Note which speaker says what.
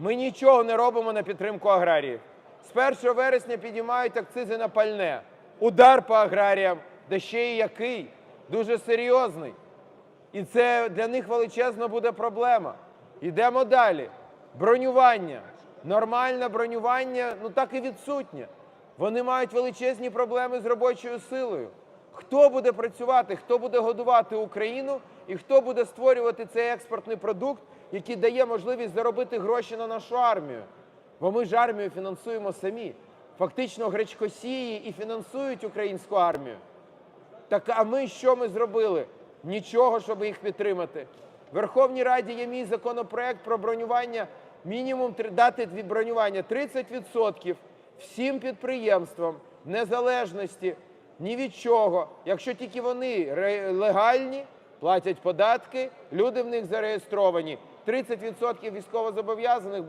Speaker 1: Ми нічого не робимо на підтримку аграріїв. З 1 вересня підіймають акцизи на пальне. Удар по аграріям, да ще й який, дуже серйозний. І це для них величезна буде проблема. Йдемо далі. Бронювання. Нормальне бронювання, ну так і відсутнє. Вони мають величезні проблеми з робочою силою. Хто буде працювати, хто буде годувати Україну і хто буде створювати цей експортний продукт, який дає можливість заробити гроші на нашу армію? Бо ми ж армію фінансуємо самі. Фактично гречкосії і фінансують українську армію. Так а ми що ми зробили? Нічого, щоб їх підтримати. В Верховній Раді є мій законопроект про бронювання, мінімум дати від бронювання 30% всім підприємствам, незалежності ні від чого. Якщо тільки вони легальні, платять податки, люди в них зареєстровані. 30% військовозобов'язаних.